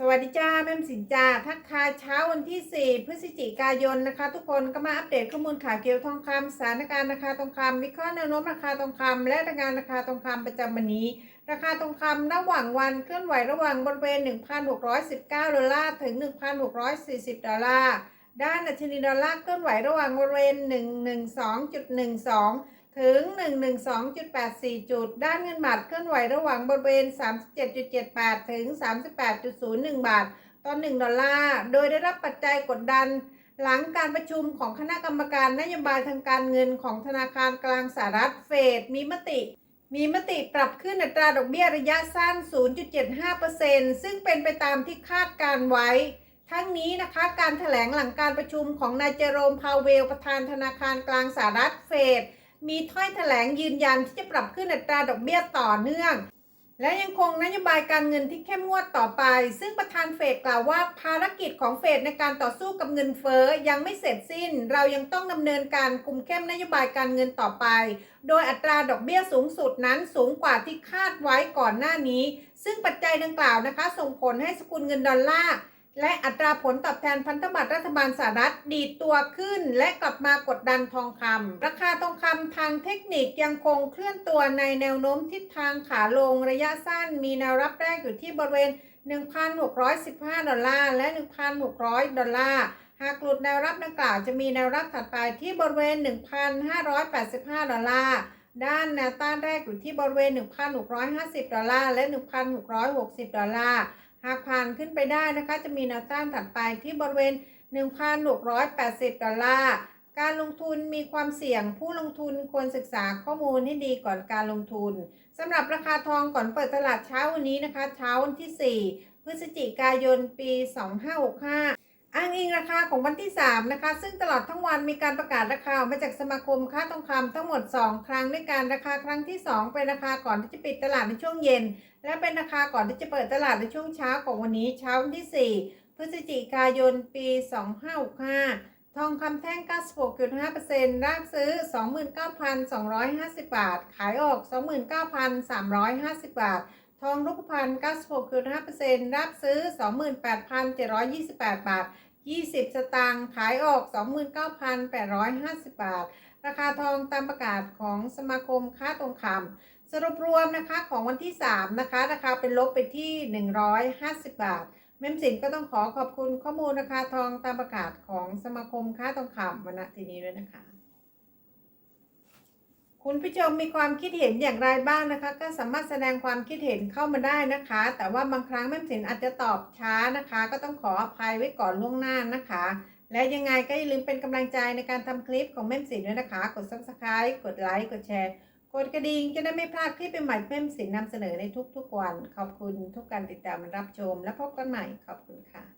สวัสดีจ้าแม่มสินจ้าทักทายเช้าวันที่ 4 พฤศจิกายนนะคะ ทุกคนก็มาอัปเดตข้อมูลข่าวเกี่ยวทองคำสถานการณ์ราคาทองคำวิเคราะห์แนวโน้มราคาทองคำและรายงานราคาทองคำประจำวันนี้ ราคาทองคำระหว่างวันเคลื่อนไหวระหว่างบริเวณ 1,619 ดอลลาร์ถึง 1,640 ดอลลาร์ด้านดัชนีดอลลาร์เคลื่อนไหวระหว่างบริเวณ 112.12 ถึง 112.84 จุด ด้านเงินบาทเคลื่อนไหวระหว่างบริเวณ 37.78 ถึง 38.01 บาท ต่อ 1 ดอลลาร์ โดยได้รับปัจจัยกดดัน หลังการประชุมของคณะกรรมการนโยบายทางการเงินของธนาคารกลางสหรัฐเฟดมีมติ มีมติปรับขึ้นอัตราดอกเบี้ยระยะสั้น 0.75%ซึ่งเป็นไปตามที่คาดการไว้ ทั้งนี้นะคะการถแถลงหลังการประชุมของนายเจอโรมพาวเวลประธานธนาคารกลางสหรัฐเฟด มีถ้อยแถลงยืนยันที่จะปรับขึ้นอัตราดอกเบี้ยต่อเนื่อง และยังคงนโยบายการเงินที่เข้มงวดต่อไป ซึ่งประธานเฟดกล่าวว่าภารกิจของเฟดในการต่อสู้กับเงินเฟ้อยังไม่เสร็จสิ้น เรายังต้องดำเนินการคุมเข้มนโยบายการเงินต่อไป โดยอัตราดอกเบี้ยสูงสุดนั้นสูงกว่าที่คาดไว้ก่อนหน้านี้ ซึ่งปัจจัยดังกล่าวนะคะ ส่งผลให้สกุลเงินดอลลาร์ และอัตราผลตอบแทนพันธบัตรรัฐบาลสหรัฐดีดตัวขึ้น และกลับมากดดันทองคำราคาทองคำทางเทคนิคยังคงเคลื่อนตัวในแนวโน้มทิศทางขาลงระยะสั้น มีแนวรับแรกอยู่ที่บริเวณ 1,615 ดอลลาร์ และ 1,600 ดอลลาร์ หากหลุดแนวรับดังกล่าวจะมีแนวรับถัดไปที่บริเวณ 1,585 ดอลลาร์ด้านแนวต้านแรกอยู่ที่บริเวณ 1,650 ดอลลาร์ และ 1,660 ดอลลาร์ หากผ่านขึ้นไปได้นะคะ จะมีแนวต้านถัดไปที่บริเวณ 1,680 ดอลลาร์ การลงทุนมีความเสี่ยงผู้ลงทุนควรศึกษาข้อมูลให้ดีก่อนการลงทุนสำหรับราคาทองก่อนเปิดตลาดเช้าวันนี้นะคะ เช้าวันที่ 4 พฤศจิกายนปี 2565 อ้างอิงราคาของวันที่ 3 นะคะ ซึ่งตลอดทั้งวันมีการประกาศราคาออกมาจากสมาคมค้าทองคำทั้งหมด 2 ครั้งด้วยกันราคาครั้งที่ 2 เป็นราคาก่อนที่จะปิดตลาดในช่วงเย็น และเป็นราคาก่อนที่จะเปิดตลาดในช่วงเช้าของวันนี้เช้าวันที่ 4 พฤศจิกายนปี 2565 ทองคำแท่ง 96.5%รากซื้อ 29,250 บาท ขายออก 29,350 บาททองรูปพรรณ96.5%รับซื้อ 28,728 บาท 20 สตางค์ขายออก 29,850 บาท ราคาทองตามประกาศของสมาคมค้าทองคำสรุปรวมนะคะของวันที่ 3 นะคะ ราคาเป็นลบไปที่ 150 บาท เมมสินก็ต้องขอขอบคุณข้อมูลราคาทองตามประกาศของสมาคมค้าทองคำวันณทีนี้ด้วยนะคะ คุณผู้ชมมีความคิดเห็นอย่างไรบ้างนะคะ ก็สามารถแสดงความคิดเห็นเข้ามาได้นะคะ แต่ว่าบางครั้งแม่สินอาจจะตอบช้านะคะ ก็ต้องขออภัยไว้ก่อนล่วงหน้านะคะ และยังไงก็อย่าลืมเป็นกำลังใจในการทำคลิปของแม่สินด้วยนะคะ กด subscribe กดไลค์กดแชร์กดกระดิ่งจะได้ไม่พลาดคลิปใหม่ๆที่แม่มสินนำเสนอในทุกๆวัน ขอบคุณทุกการติดตามรับชม และพบกันใหม่ขอบคุณค่ะ